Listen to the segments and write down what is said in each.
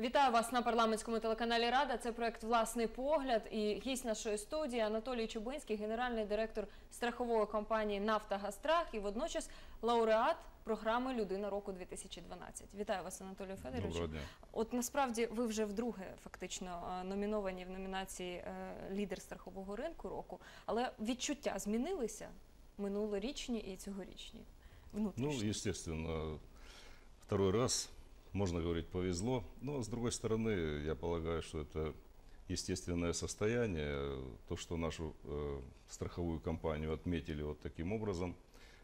Вітаю вас на парламентському телеканалі Рада. Це проект Власний погляд і гість нашої студії Анатолій Чубинський, генеральний директор страхової компанії Нафтогазстрах і водночас лауреат програми Людина року 2012. Вітаю вас, Анатолію Федоровичу. Доброго дня. От насправді ви вже вдруге фактично е, номіновані в номінації е, лідер страхового ринку року, але відчуття змінилися минулорічні і цьогорічні. Ну, Внутрішні. естественно, второй раз, можно говорить, повезло. Но, с другой стороны, я полагаю, что это естественное состояние. То, что нашу э, страховую компанию отметили вот таким образом,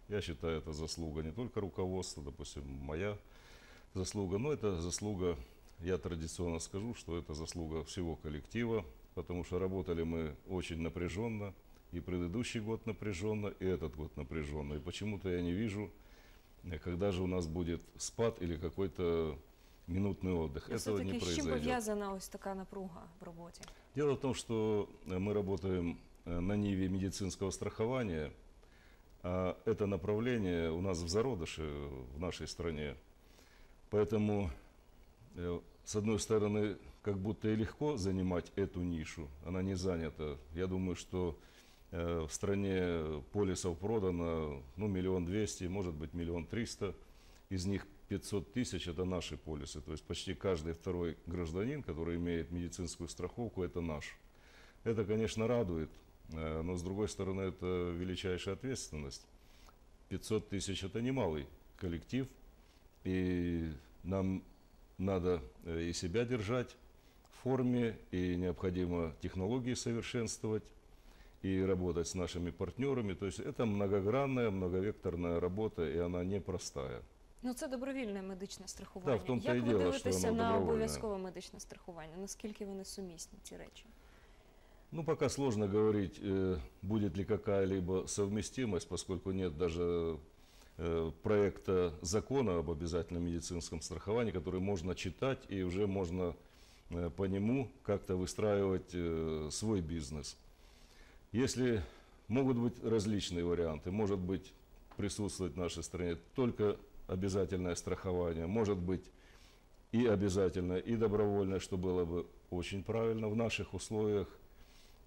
я считаю, это заслуга не только руководства, допустим, моя заслуга, но это заслуга, я традиционно скажу, что это заслуга всего коллектива, потому что работали мы очень напряженно, и предыдущий год напряженно, и этот год напряженно. И почему-то я не вижу, когда же у нас будет спад или какой-то минутный отдых. Ну, Этого не Все-таки з чим произойдет. пов'язана ось така напруга в роботі? Дело в том, что э, мы работаем э, на ниве медицинского страхования. а Это направление у нас в зародыше в нашей стране. Поэтому, э, с одной стороны, как будто и легко занимать эту нишу, она не занята. Я думаю, что э, в стране полисов продано ну, миллион двести, может быть, миллион триста. Из них 500 тысяч – это наши полисы. То есть почти каждый второй гражданин, который имеет медицинскую страховку, это наш. Это, конечно, радует, э, но, с другой стороны, это величайшая ответственность. 500 тысяч – это немалый коллектив, и нам надо э, и себя держать в форме, и необходимо технологии совершенствовать, и работать с нашими партнерами. То есть это многогранная, многовекторная работа, и она непростая. Ну це добровільне медичне страхування. Да, в тому-то Як і ви діло, що дивитеся воно на добровольне. обов'язкове медичне страхування? Наскільки вони сумісні, ці речі? Ну, пока сложно говорить, э, будет ли какая-либо совместимость, поскольку нет даже э, проекта закона об обязательном медицинском страховании, который можно читать и уже можно э, по нему как-то выстраивать э, свой бизнес. Если могут быть различные варианты, может быть присутствовать в нашей стране только обязательное страхование, может быть и обязательное, и добровольное, что было бы очень правильно в наших условиях.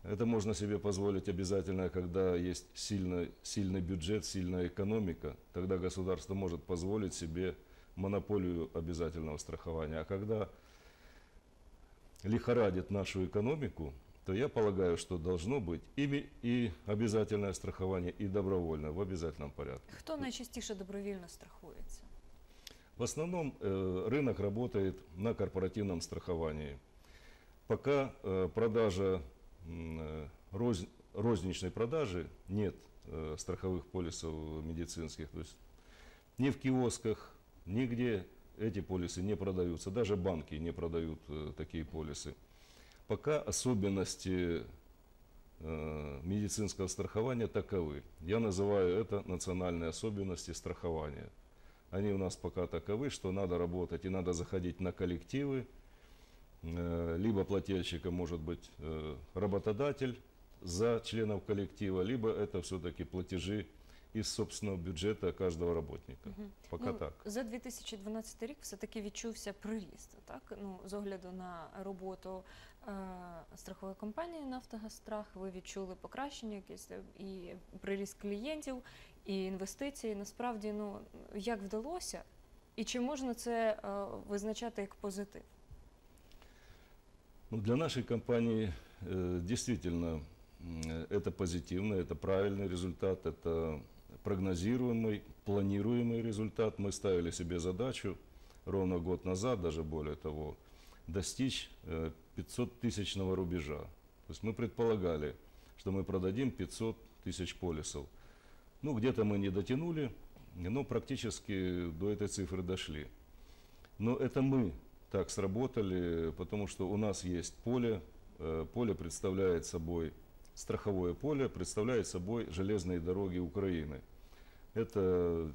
Это можно себе позволить обязательно, когда есть сильный, сильный бюджет, сильная экономика. Тогда государство может позволить себе монополию обязательного страхования. А когда лихорадит нашу экономику, то я полагаю, что должно быть и, ми- и обязательное страхование, и добровольное в обязательном порядке. Хто найчастіше добровільно страхується? В основном э, рынок работает на корпоративном страховании. Пока э, продажа м, э, роз- розничной продажи нет э, страховых полисов медицинских, то есть ни в киосках, нигде эти полисы не продаются, даже банки не продают э, такие полисы. Пока особенности э, медицинского страхования таковы. Я называю это национальные особенности страхования. Они у нас пока таковы, что надо работать и надо заходить на коллективы. Э, Либо плательщиком может быть э, работодатель за членов коллектива, либо это все-таки платежи из собственного бюджета каждого работника. Пока ну, так. За 2012 рік все-таки відчувся приріст, так? Ну, з огляду на роботу е, страхової компанії «Нафтогазстрах» ви відчули покращення якесь е, і приріст клієнтів, і інвестиції. Насправді, ну, як вдалося? І чи можна це е, визначати як позитив? Ну, для нашей компании э, действительно м, это позитивно, это правильный результат, это прогнозируемый, планируемый результат. Мы ставили себе задачу ровно год назад, даже более того, достичь 500 тысячного рубежа. То есть мы предполагали, что мы продадим 500 тысяч полисов. Ну, где-то мы не дотянули, но практически до этой цифры дошли. Но это мы так сработали, потому что у нас есть поле. Э, Поле представляет собой, страховое поле представляет собой железные дороги Украины. Это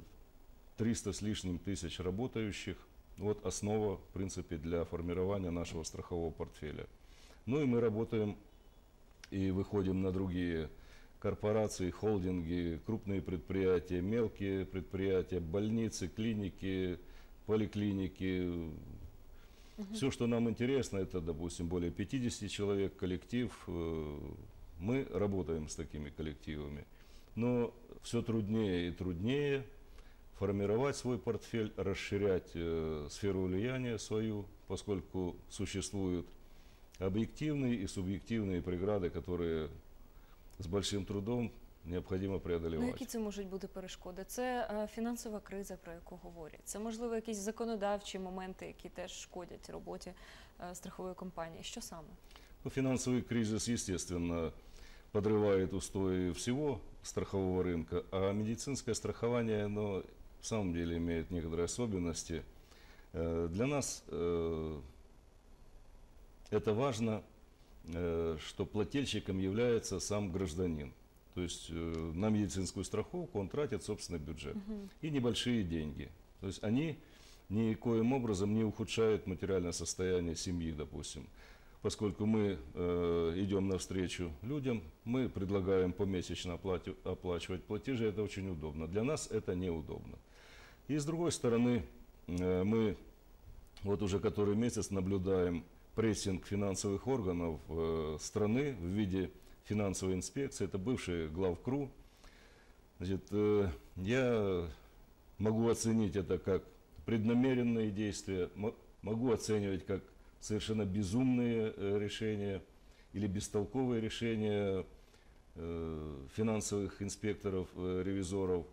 300 с лишним тысяч работающих. Вот основа, в принципе, для формирования нашего страхового портфеля. Ну и мы работаем и выходим на другие корпорации, холдинги, крупные предприятия, мелкие предприятия, больницы, клиники, поликлиники, Все, что нам интересно, это, допустим, более 50 человек коллектив. Э, Мы работаем с такими коллективами. Но все труднее и труднее формировать свой портфель, расширять э, сферу влияния свою, поскольку существуют объективные и субъективные преграды, которые с большим трудом необходимо Ну, преодолевать. які це можуть бути перешкоди? Це е, фінансова криза, про яку говорять. Це можливо якісь законодавчі моменти, які теж шкодять роботі е, страхової компанії. Що саме? Ну, финансовый кризис, естественно, подрывает устои всего страхового рынка, а медицинское страхование, оно в самом деле имеет некоторые особенности. Э, Для нас э, это важно, э, что плательщиком является сам гражданин. То есть на медицинскую страховку он тратит собственный бюджет и небольшие деньги. То есть они никоим образом не ухудшают материальное состояние семьи, допустим. Поскольку мы э, идем навстречу людям, мы предлагаем помесячно оплати- оплачивать платежи, это очень удобно. Для нас это неудобно. И с другой стороны, э, мы вот уже который месяц наблюдаем прессинг финансовых органов э, страны в виде финансовой инспекции. Это бывший главкру. Значит, э, я могу оценить это как преднамеренные действия, мо- могу оценивать как совершенно безумные э, решения или бестолковые решения э, финансовых инспекторов, э, ревизоров.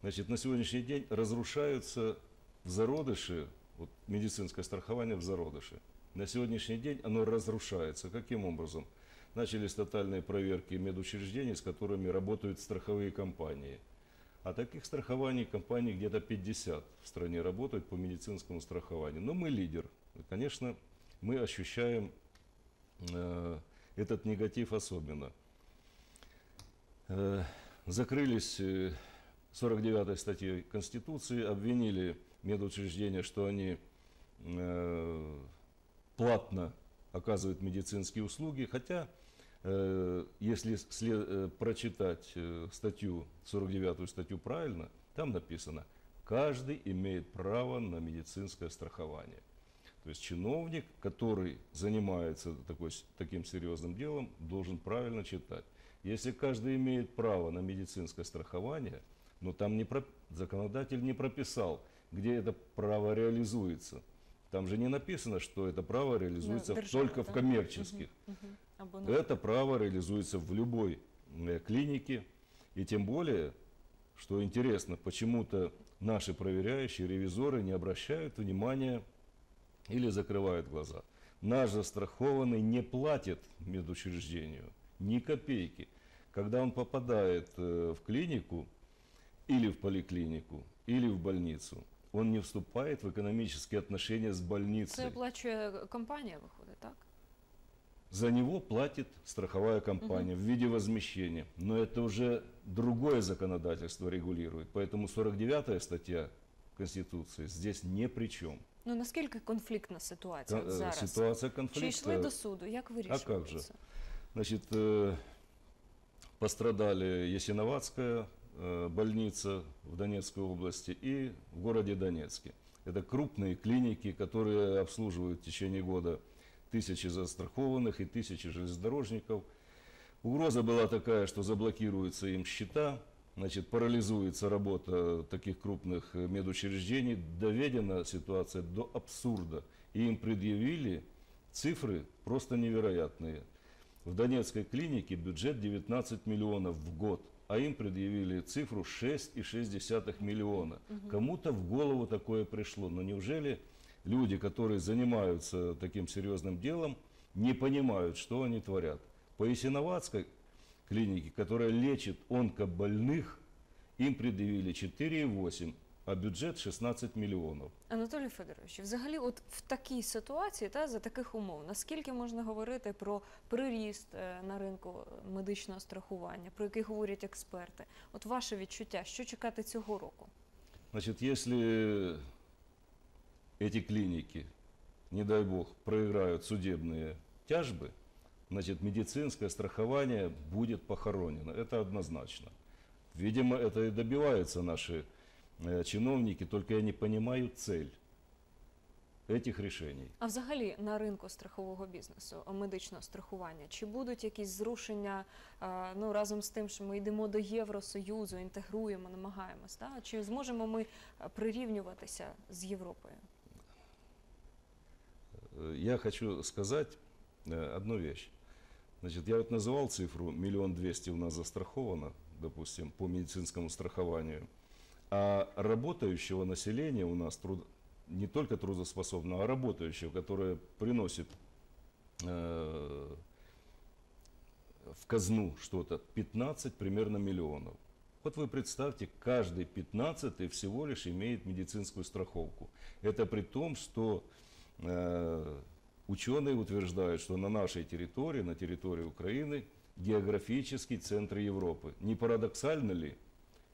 Значит, на сегодняшний день разрушаются в зародыше, вот медицинское страхование в зародыше. На сегодняшний день оно разрушается. Каким образом? Начались тотальные проверки медучреждений, с которыми работают страховые компании. А таких страхований компаний где-то 50 в стране работают по медицинскому страхованию. Но мы лидер. Конечно, мы ощущаем э, этот негатив особенно. Э, закрылись э, 49 статьей Конституции, обвинили медучреждения, что они э, платно оказывают медицинские услуги, хотя э, если сле- э, прочитать э, статью, 49 статью правильно, там написано, каждый имеет право на медицинское страхование. То есть чиновник, который занимается такой, таким серьезным делом, должен правильно читать. Если каждый имеет право на медицинское страхование, но там не про- законодатель не прописал, где это право реализуется. Там же не написано, что это право реализуется Ну, держава, только в да? коммерческих. Мгм. Або ну, Это право реализуется в любой э, клинике. И тем более, что интересно, почему-то наши проверяющие, ревизоры не обращают внимания или закрывают глаза. Наш застрахованный не платит медучреждению ни копейки. Когда он попадает э, в клинику или в поликлинику, или в больницу, он не вступает в экономические отношения с больницей. це оплачує компанія, виходить, так? За него платит страховая компания в виде возмещения. Но это уже другое законодательство регулирует. Поэтому 49 статья Конституции здесь ни при чем. Ну наскільки конфліктна ситуація от Кон- э, зараз? Ситуация Чи конфликта. йшли до суду? Як вирішується? как же? Значит, э, пострадали Ясиноватская э, больница в Донецкой области и в городе Донецке. Это крупные клиники, которые обслуживают в течение года тысячи застрахованных и тысячи железнодорожников. Угроза была такая, что заблокируются им счета, значит, парализуется работа таких крупных э, медучреждений. Доведена ситуация до абсурда. И им предъявили цифры просто невероятные. В Донецкой клинике бюджет 19 миллионов в год, а им предъявили цифру 6,6 миллиона. Кому-то в голову такое пришло. Но неужели люди, которые занимаются таким серьезным делом, не понимают, что они творят? По Ясиноватской клинике, которая лечит онкобольных, им предъявили 4,8, а бюджет 16 миллионов. Анатолій Федорович, взагалі, от в такій ситуації, та за таких умов, наскільки можна говорити про приріст е, на ринку медичного страхування, про який говорять експерти? От ваше відчуття, що чекати цього року? Значит, если эти клиники, не дай бог, проиграют судебные тяжбы, значит, медицинское страхование будет похоронено. Это однозначно. Видимо, это и добиваются наши э, чиновники, только я не понимаю цель. этих решений. А взагалі на ринку страхового бізнесу, е, медичного страхування, чи будуть якісь зрушення е, ну разом з тим, що ми йдемо до Євросоюзу, інтегруємо, намагаємось, та? чи зможемо ми е, прирівнюватися з Європою? Э, Я хочу сказать э, одну вещь. Значит, я вот называл цифру миллион двести у нас застраховано, допустим, по медицинскому страхованию. А работающего населения у нас труд- не только трудоспособного, а работающего, которое приносит э, в казну что-то 15 примерно миллионов. Вот вы представьте, каждый 15 всего лишь имеет медицинскую страховку. Это при том, что э, ученые утверждают, что на нашей территории, на территории Украины, географический центр Европы. Не парадоксально ли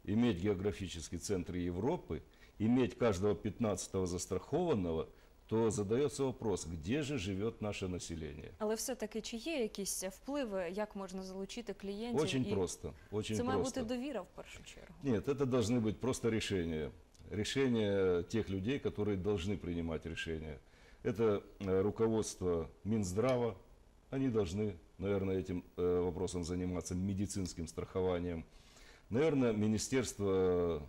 иметь географический центр Европы, иметь каждого 15 застрахованного, то задается вопрос, где же живет наше население? Але все-таки чи є якісь впливи, як можна залучити клієнтів? Очень і просто, очень це має просто. бути довіра в першу чергу. Нет, это должны быть просто решения. Решения тех людей, которые должны принимать решения. Это э, руководство Минздрава. Они должны, наверное, этим э, вопросом заниматься, медицинским страхованием. Наверное, Министерство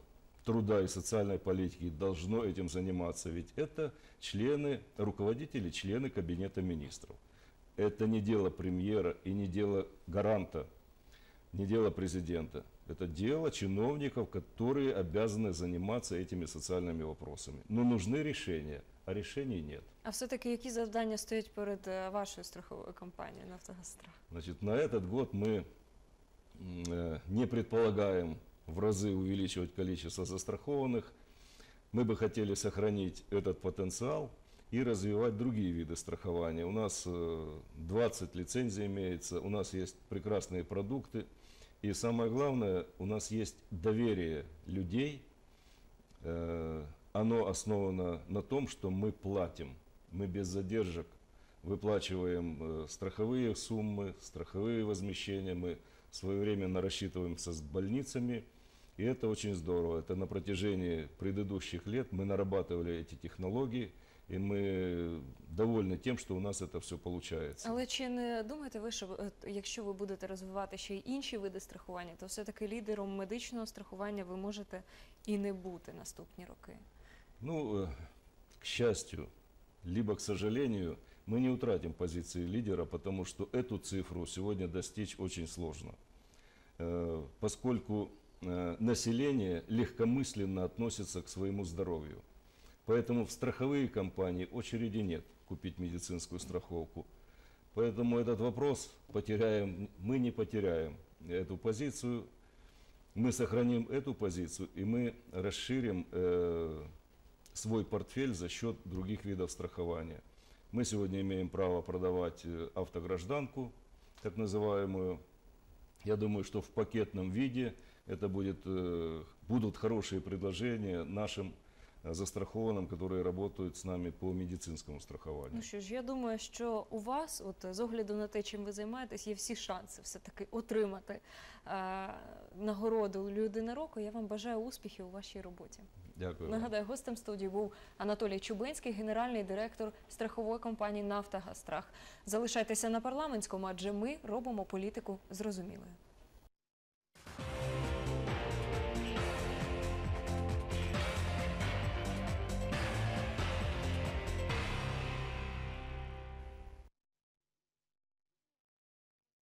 труда и социальной политики должно этим заниматься, ведь это члены, руководители, члены Кабинета министров. Это не дело премьера и не дело гаранта, не дело президента. Это дело чиновников, которые обязаны заниматься этими социальными вопросами. Но нужны решения, а решений нет. А все-таки які завдання стоять перед е, вашою страховою компанією Нафтогазстрах? Значит, на этот год мы м, э, не предполагаем в разы увеличивать количество застрахованных. Мы бы хотели сохранить этот потенциал и развивать другие виды страхования. У нас э, 20 лицензий имеется, у нас есть прекрасные продукты. И самое главное, у нас есть доверие людей. Э, Оно основано на том, что мы платим. Мы без задержек выплачиваем э, страховые суммы, страховые возмещения. Мы своевременно рассчитываемся с больницами. И это очень здорово. Это на протяжении предыдущих лет мы нарабатывали эти технологии. И мы довольны тем, что у нас это все получается. Але чи не думаєте ви, що е, якщо ви будете розвивати ще й інші види страхування, то все-таки лідером медичного страхування ви можете і не бути наступні роки? Ну, э, к счастью, либо к сожалению, мы не утратим позиции лидера, потому что эту цифру сегодня достичь очень сложно. Э, Поскольку э, население легкомысленно относится к своему здоровью. Поэтому в страховые компании очереди нет купить медицинскую страховку. Поэтому этот вопрос потеряем, мы не потеряем эту позицию, мы сохраним эту позицию и мы расширим э, свой портфель за счет других видов страхования. Мы сегодня имеем право продавать э, автогражданку, так называемую. Я думаю, что в пакетном виде это будет, э, будут хорошие предложения нашим застрахованным, которые работают с нами по медицинскому страхованию. Ну що ж, я думаю, що у вас, от е, з огляду на те, чим ви займаєтесь, є всі шанси все-таки отримати е, нагороду людини року. Я вам бажаю успіхів у вашій роботі. Дякую. Нагадаю, гостем студії був Анатолій Чубинський, генеральний директор страхової компанії Нафтогазстрах. Залишайтеся на парламентському, адже ми робимо політику зрозумілою.